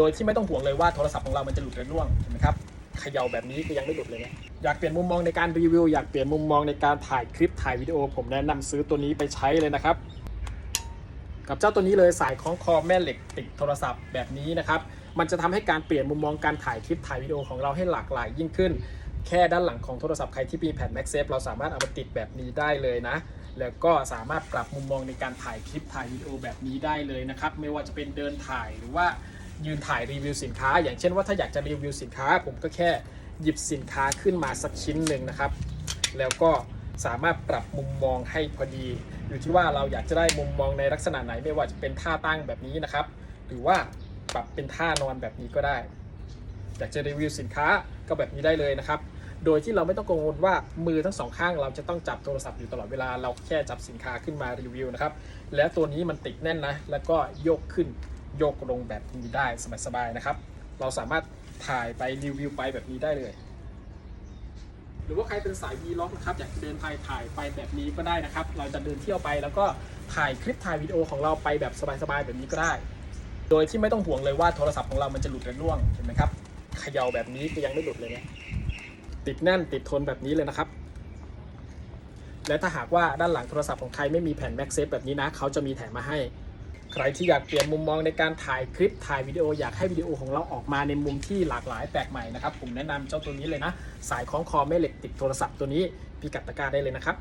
โดยที่ไม่ต้องห่วงเลยว่าโทรศัพท์ของเรามันจะหลุดหรือร่วงเห็นไหมครับเขย่าแบบนี้ก็ยังไม่หลุดเลยนะอยากเปลี่ยนมุมมองในการรีวิว อยากเปลี่ยนมุมมองในการถ่ายคลิปถ่ายวิดีโอ ผมแนะนำซื้อตัวนี้ไปใช้เลยนะครับ กับเจ้าตัวนี้เลยสายคล้องคอแม่เหล็กติดโทรศัพท์แบบนี้นะครับ มันจะทำให้การเปลี่ยนมุมมองการถ่ายคลิปถ่ายวิดีโอของเราให้หลากหลายยิ่งขึ้น แค่ด้านหลังของโทรศัพท์ใครที่มีแผ่น MagSafe เราสามารถเอามาติดแบบนี้ได้เลยนะแล้วก็สามารถปรับมุมมองในการถ่ายคลิปถ่ายวิดีโอแบบนี้ได้เลยนะครับ ไม่ว่าจะเป็นเดินถ่ายหรือว่า ยืนถ่ายรีวิวสินค้า อย่างเช่นว่าถ้าอยากจะรีวิวสินค้า ผมก็แค่หยิบสินค้าขึ้นมาสักชิ้นหนึ่งนะครับ แล้วก็สามารถปรับมุมมองให้พอดี อยู่ที่ว่าเราอยากจะได้มุมมองในลักษณะไหนไม่ว่าจะเป็นท่าตั้งแบบนี้นะครับ หรือว่าปรับเป็นท่านอนแบบนี้ก็ได้ อยากจะรีวิวสินค้าก็แบบนี้ได้เลยนะครับ โดยที่เราไม่ต้องกังวลว่ามือทั้งสองข้างเราจะต้องจับโทรศัพท์อยู่ตลอดเวลาเราแค่จับสินค้าขึ้นมารีวิวนะครับ และตัวนี้มันติดแน่นนะแล้วก็ยกขึ้น โยกลงแบบนี้ได้สบายๆนะครับ เราสามารถถ่ายไปรีวิวไปแบบนี้ได้เลย หรือว่าใครเป็นสาย v l o g นะครับอยากจะเดินไปถ่ายไปแบบนี้ก็ได้นะครับ เราจะเดินเที่ยวไปแล้วก็ถ่ายคลิปถ่ายวิดีโอของเราไปแบบสบายๆแบบนี้ก็ได้ โดยที่ไม่ต้องห่วงเลยว่าโทรศัพท์ของเรามันจะหลุดหรือร่วงเห็นไหมครับเขย่าแบบนี้ก็ยังไม่หลุดเลยนะติดแน่นติดทนแบบนี้เลยนะครับ และถ้าหากว่าด้านหลังโทรศัพท์ของใครไม่มีแผ่น MagSafe แบบนี้นะเขาจะมีแถมมาให้ ใครที่อยากเปลี่ยนมุมมองในการถ่ายคลิปถ่ายวิดีโออยากให้วิดีโอของเราออกมาในมุมที่หลากหลายแปลกใหม่นะครับผมแนะนำเจ้าตัวนี้เลยนะ สายคล้องคอแม่เหล็กติดโทรศัพท์ตัวนี้พิกัดตะกร้าได้เลยนะครับ